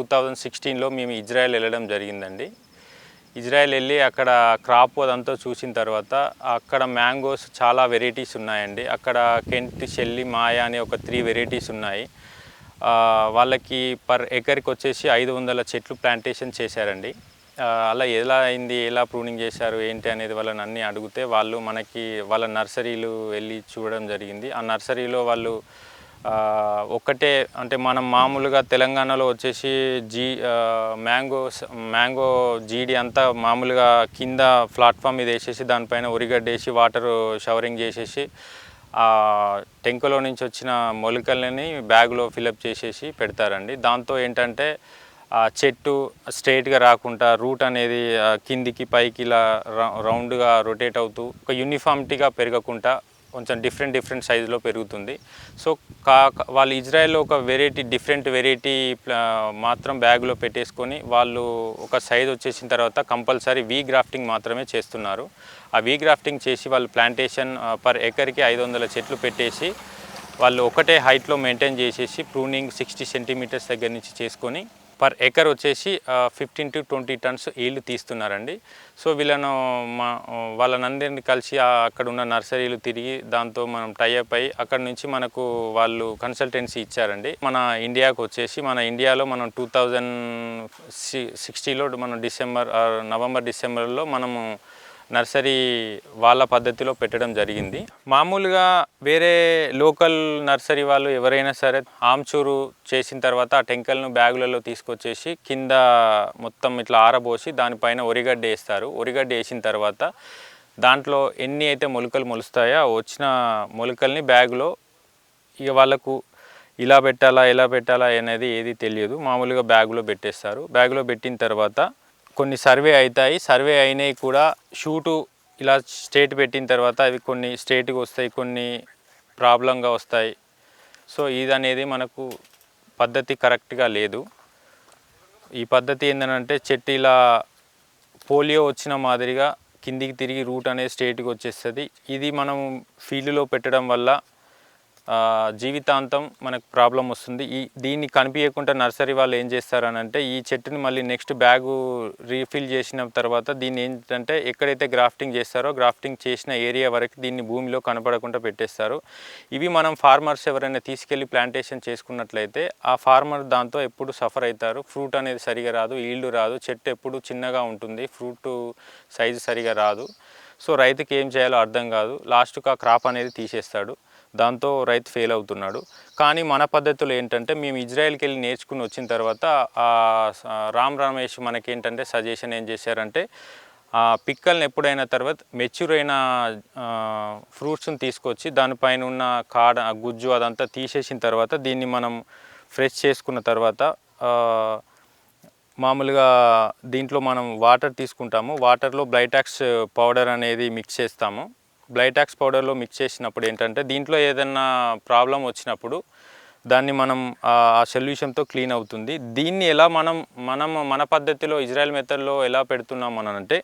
Two thousand సిక్స్టీన్లో మేము Israel వెళ్ళడం జరిగిందండి. ఇజ్రాయెల్ వెళ్ళి అక్కడ క్రాప్ అదంతా చూసిన తర్వాత అక్కడ మ్యాంగోస్ చాలా వెరైటీస్ ఉన్నాయండి. అక్కడ కెంట్ షెల్లి మాయా అనే ఒక త్రీ వెరైటీస్ ఉన్నాయి. వాళ్ళకి పర్ ఎకర్కి వచ్చేసి ఐదు వందల చెట్లు ప్లాంటేషన్ చేశారండి. అలా ఎలా అయింది ఎలా ప్రూనింగ్ చేశారు ఏంటి అనేది వాళ్ళని అన్నీ అడిగితే వాళ్ళు మనకి వాళ్ళ నర్సరీలు వెళ్ళి చూడడం జరిగింది. ఆ నర్సరీలో వాళ్ళు ఒక్కటే అంటే మనం మామూలుగా తెలంగాణలో వచ్చేసి జీ మ్యాంగో మ్యాంగో జీడి అంతా మామూలుగా కింద ప్లాట్ఫామ్ మీద వేసేసి దానిపైన ఉరిగడ్డ వేసి వాటర్ షవరింగ్ చేసేసి ఆ టెంకులో నుంచి వచ్చిన మొలకల్ని బ్యాగ్లో ఫిలప్ చేసేసి పెడతారండి. దాంతో ఏంటంటే ఆ చెట్టు స్ట్రైట్గా రాకుండా రూట్ అనేది కిందికి పైకి ఇలా రౌ- రౌండ్గా రొటేట్ అవుతూ ఒక యూనిఫామిటీగా పెరగకుండా కొంచెం డిఫరెంట్ డిఫరెంట్ సైజులో పెరుగుతుంది. సో కా వాళ్ళు ఇజ్రాయెల్లో ఒక వెరైటీ డిఫరెంట్ వెరైటీ మాత్రం బ్యాగ్లో పెట్టేసుకొని వాళ్ళు ఒక సైజ్ వచ్చేసిన తర్వాత కంపల్సరీ వీ గ్రాఫ్టింగ్ మాత్రమే చేస్తున్నారు. ఆ వీ గ్రాఫ్టింగ్ చేసి వాళ్ళు ప్లాంటేషన్ పర్ ఎకర్కి ఐదు వందల చెట్లు పెట్టేసి వాళ్ళు ఒకటే హైట్లో మెయింటైన్ చేసేసి ప్రూనింగ్ సిక్స్టీ సెంటీమీటర్స్ దగ్గర నుంచి చేసుకొని పర్ ఎకర్ వచ్చేసి fifteen to twenty tons yield తీస్తున్నారండి. So వీళ్ళను మా వాళ్ళనందరిని కలిసి అక్కడ ఉన్న నర్సరీలు తిరిగి దాంతో మనం టైఅప్ అయ్యి అక్కడ నుంచి మనకు వాళ్ళు కన్సల్టెన్సీ ఇచ్చారండి. మన ఇండియాకు వచ్చేసి మన ఇండియాలో మనం టూ థౌజండ్ సిక్స్టీలో మనం డిసెంబర్ నవంబర్ డిసెంబర్లో మనము నర్సరీ వాళ్ళ పద్ధతిలో పెట్టడం జరిగింది. మామూలుగా వేరే లోకల్ నర్సరీ వాళ్ళు ఎవరైనా సరే ఆమ్చూరు చేసిన తర్వాత ఆ టెంకల్ను బ్యాగులలో తీసుకొచ్చేసి కింద మొత్తం ఇట్లా ఆరబోసి దానిపైన ఒరిగడ్డ వేస్తారు. ఒరిగడ్డ వేసిన తర్వాత దాంట్లో ఎన్ని అయితే మొలకలు మొలుస్తాయో వచ్చిన మొలకల్ని బ్యాగులో ఇక వాళ్ళకు ఇలా పెట్టాలా ఎలా పెట్టాలా అనేది ఏది తెలియదు. మామూలుగా బ్యాగులో పెట్టేస్తారు. బ్యాగులో పెట్టిన తర్వాత కొన్ని సర్వే అవుతాయి సర్వే అయినవి కూడా షూటు ఇలా స్టేట్ పెట్టిన తర్వాత అవి కొన్ని స్టేట్గా వస్తాయి కొన్ని ప్రాబ్లంగా వస్తాయి. సో ఇది అనేది మనకు పద్ధతి కరెక్ట్గా లేదు. ఈ పద్ధతి ఏంటంటే చెట్టు ఇలా పోలియో వచ్చిన మాదిరిగా కిందికి తిరిగి రూట్ అనేది స్టేట్కి వచ్చేస్తుంది. ఇది మనం ఫీల్డ్లో పెట్టడం వల్ల జీవితాంతం మనకు ప్రాబ్లం వస్తుంది. ఈ దీన్ని కనిపించకుండా నర్సరీ వాళ్ళు ఏం చేస్తారనంటే ఈ చెట్టుని మళ్ళీ నెక్స్ట్ బ్యాగు రీఫిల్ చేసిన తర్వాత దీన్ని ఏంటంటే ఎక్కడైతే గ్రాఫ్టింగ్ చేస్తారో గ్రాఫ్టింగ్ చేసిన ఏరియా వరకు దీన్ని భూమిలో కనపడకుండా పెట్టేస్తారు. ఇవి మనం ఫార్మర్స్ ఎవరైనా తీసుకెళ్ళి ప్లాంటేషన్ చేసుకున్నట్లయితే ఆ ఫార్మర్ దాంతో ఎప్పుడు సఫర్ అవుతారు. ఫ్రూట్ అనేది సరిగా రాదు ఈల్డ్ రాదు చెట్టు ఎప్పుడు చిన్నగా ఉంటుంది ఫ్రూట్ సైజు సరిగా రాదు. సో రైతుకి ఏం చేయాలో అర్థం కాదు. లాస్ట్కి ఆ క్రాప్ అనేది తీసేస్తాడు. దాంతో రైతు ఫెయిల్ అవుతున్నాడు. కానీ మన పద్ధతులు ఏంటంటే మేము ఇజ్రాయెల్కి వెళ్ళి నేర్చుకుని వచ్చిన తర్వాత రామ్ రమేష్ మనకేంటంటే సజెషన్ ఏం చేశారంటే ఆ పిక్కల్ని ఎప్పుడైన తర్వాత మెచ్యూర్ అయిన ఫ్రూట్స్ని తీసుకొచ్చి దానిపైన ఉన్న కాడ గుజ్జు అదంతా తీసేసిన తర్వాత దీన్ని మనం ఫ్రెష్ చేసుకున్న తర్వాత మామూలుగా దీంట్లో మనం వాటర్ తీసుకుంటాము. వాటర్లో బ్లైటాక్స్ పౌడర్ అనేది మిక్స్ చేస్తాము. బ్లైటాక్స్ పౌడర్లో మిక్స్ చేసినప్పుడు ఏంటంటే దీంట్లో ఏదైనా ప్రాబ్లం వచ్చినప్పుడు దాన్ని మనం ఆ సొల్యూషన్తో క్లీన్ అవుతుంది. దీన్ని ఎలా మనం మనం మన పద్ధతిలో ఇజ్రాయెల్ మెథడ్లో ఎలా పెడుతున్నాం అని అంటే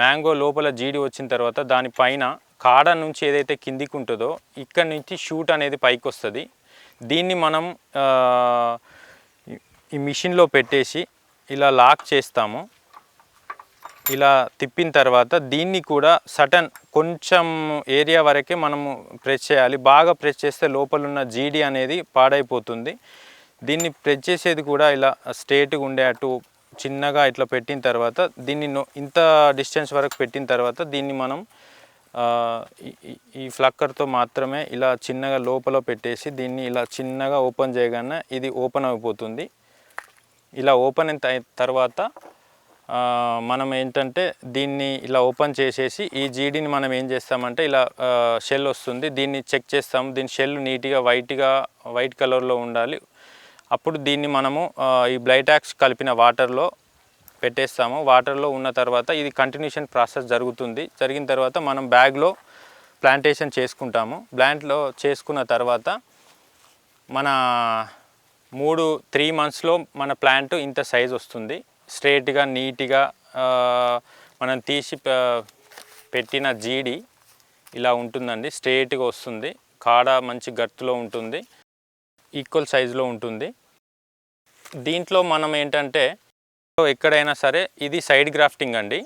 మ్యాంగో లోపల జీడి వచ్చిన తర్వాత దానిపైన కాడ నుంచి ఏదైతే కిందికి ఉంటుందో ఇక్కడ నుంచి షూట్ అనేది పైకి వస్తుంది. దీన్ని మనం ఈ మిషన్లో పెట్టేసి ఇలా లాక్ చేస్తాము. ఇలా తిప్పిన తర్వాత దీన్ని కూడా సటన్ కొంచెం ఏరియా వరకే మనము ప్రెస్ చేయాలి. బాగా ప్రెస్ చేస్తే లోపల ఉన్న జీడి అనేది పాడైపోతుంది. దీన్ని ప్రెస్ చేసేది కూడా ఇలా స్ట్రేట్గా అటు చిన్నగా ఇట్లా పెట్టిన తర్వాత దీన్ని ఇంత డిస్టెన్స్ వరకు పెట్టిన తర్వాత దీన్ని మనం ఈ- ఫ్లక్కర్తో మాత్రమే ఇలా చిన్నగా లోపల పెట్టేసి దీన్ని ఇలా చిన్నగా ఓపెన్ చేయగానే ఇది ఓపెన్ అయిపోతుంది. ఇలా ఓపెన్ అయిన తర్వాత మనం ఏంటంటే దీన్ని ఇలా ఓపెన్ చేసేసి ఈ జీడిని మనం ఏం చేస్తామంటే ఇలా షెల్ వస్తుంది. దీన్ని చెక్ చేస్తాం దీని షెల్ నీట్గా వైట్గా వైట్ కలర్లో ఉండాలి. అప్పుడు దీన్ని మనము ఈ బ్లైటాక్స్ కలిపిన వాటర్లో పెట్టేస్తాము. వాటర్లో ఉన్న తర్వాత ఇది కంటిన్యూషన్ ప్రాసెస్ జరుగుతుంది. జరిగిన తర్వాత మనం బ్యాగ్లో ప్లాంటేషన్ చేసుకుంటాము. ప్లాంట్లో చేసుకున్న తర్వాత మన మూడు త్రీ మంత్స్లో మన ప్లాంట్ ఇంత సైజ్ వస్తుంది. స్ట్రేట్గా నీట్గా మనం తీసి పెట్టిన జీడి ఇలా ఉంటుందండి. స్ట్రేట్గా వస్తుంది. కాడ మంచి గట్టులో ఉంటుంది. ఈక్వల్ సైజులో ఉంటుంది. దీంట్లో మనం ఏంటంటే ఎక్కడైనా సరే ఇది సైడ్ గ్రాఫ్టింగ్ అండి.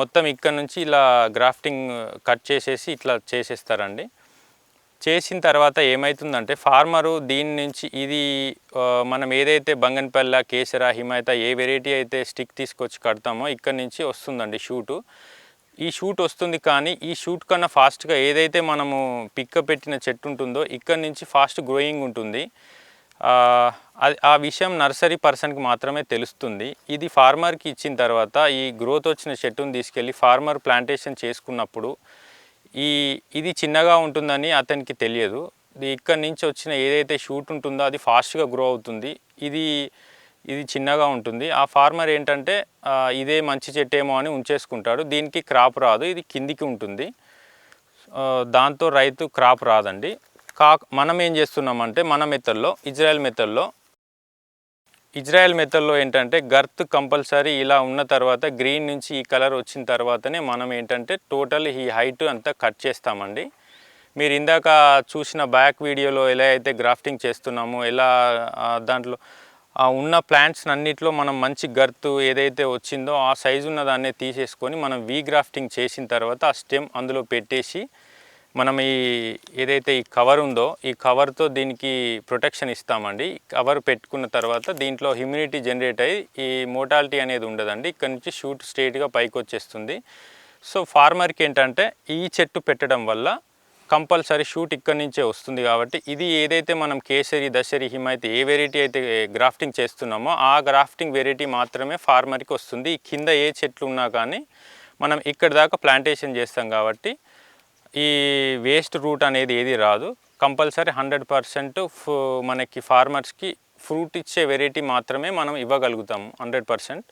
మొత్తం ఇక్కడ నుంచి ఇలా గ్రాఫ్టింగ్ కట్ చేసేసి ఇట్లా చేసేస్తారండి. చేసిన తర్వాత ఏమవుతుందంటే ఫార్మరు దీని నుంచి ఇది మనం ఏదైతే బంగన్పల్ల కేసర హిమాయత ఏ వెరైటీ అయితే స్టిక్ తీసుకొచ్చి కడతామో ఇక్కడ నుంచి వస్తుందండి షూటు. ఈ షూట్ వస్తుంది కానీ ఈ షూట్ కన్నా ఫాస్ట్గా ఏదైతే మనము పిక్క పెట్టిన చెట్టు ఉంటుందో ఇక్కడ నుంచి ఫాస్ట్ గ్రోయింగ్ ఉంటుంది. అది ఆ విషయం నర్సరీ పర్సన్కి మాత్రమే తెలుస్తుంది. ఇది ఫార్మర్కి ఇచ్చిన తర్వాత ఈ గ్రోత్ వచ్చిన చెట్టును తీసుకెళ్ళి ఫార్మర్ ప్లాంటేషన్ చేసుకున్నప్పుడు ఈ ఇది చిన్నగా ఉంటుందని అతనికి తెలియదు. ఇక్కడి ఇక్కడ నుంచి వచ్చిన ఏదైతే షూట్ ఉంటుందో అది ఫాస్ట్గా గ్రో అవుతుంది. ఇది ఇది చిన్నగా ఉంటుంది. ఆ ఫార్మర్ ఏంటంటే ఇదే మంచి చెట్టేమో అని ఉంచేసుకుంటాడు. దీనికి క్రాప్ రాదు. ఇది కిందికి ఉంటుంది. దాంతో రైతు క్రాప్ రాదండి. కా మనం ఏం చేస్తున్నామంటే మన మెథడ్లో ఇజ్రాయెల్ మెథడ్లో ఇజ్రాయెల్ మెథడ్లో ఏంటంటే గర్త్ కంపల్సరీ ఇలా ఉన్న తర్వాత గ్రీన్ నుంచి ఈ కలర్ వచ్చిన తర్వాతనే మనం ఏంటంటే టోటల్ ఈ హైట్ అంతా కట్ చేస్తామండి. మీరు ఇందాక చూసిన బ్యాక్ వీడియోలో ఎలా అయితే గ్రాఫ్టింగ్ చేస్తున్నామో ఎలా దాంట్లో ఉన్న ప్లాంట్స్ అన్నిట్లో మనం మంచి గర్తు ఏదైతే వచ్చిందో ఆ సైజు ఉన్న దాన్నే తీసేసుకొని మనం వీ గ్రాఫ్టింగ్ చేసిన తర్వాత ఆ స్టెమ్ అందులో పెట్టేసి మనం ఈ ఏదైతే ఈ కవర్ ఉందో ఈ కవర్తో దీనికి ప్రొటెక్షన్ ఇస్తామండి. కవర్ పెట్టుకున్న తర్వాత దీంట్లో హ్యూమిడిటీ జనరేట్ అయ్యి ఈ మోటాలిటీ అనేది ఉండదండి. ఇక్కడ నుంచి షూట్ స్ట్రేట్గా పైకి వచ్చేస్తుంది. సో ఫార్మర్కి ఏంటంటే ఈ చెట్టు పెట్టడం వల్ల కంపల్సరీ షూట్ ఇక్కడ నుంచే వస్తుంది కాబట్టి ఇది ఏదైతే మనం కేసరి దశరి హిమైతే ఏ వెరైటీ అయితే గ్రాఫ్టింగ్ చేస్తున్నామో ఆ గ్రాఫ్టింగ్ వెరైటీ మాత్రమే ఫార్మర్కి వస్తుంది. కింద ఏ చెట్లు ఉన్నా కానీ మనం ఇక్కడ దాకా ప్లాంటేషన్ చేస్తాం కాబట్టి ఈ వేస్ట్ రూట్ అనేది ఏది రాదు. కంపల్సరీ హండ్రెడ్ పర్సెంట్ మనకి ఫార్మర్స్కి ఫ్రూట్ ఇచ్చే వెరైటీ మాత్రమే మనం ఇవ్వగలుగుతాము హండ్రెడ్ పర్సెంట్.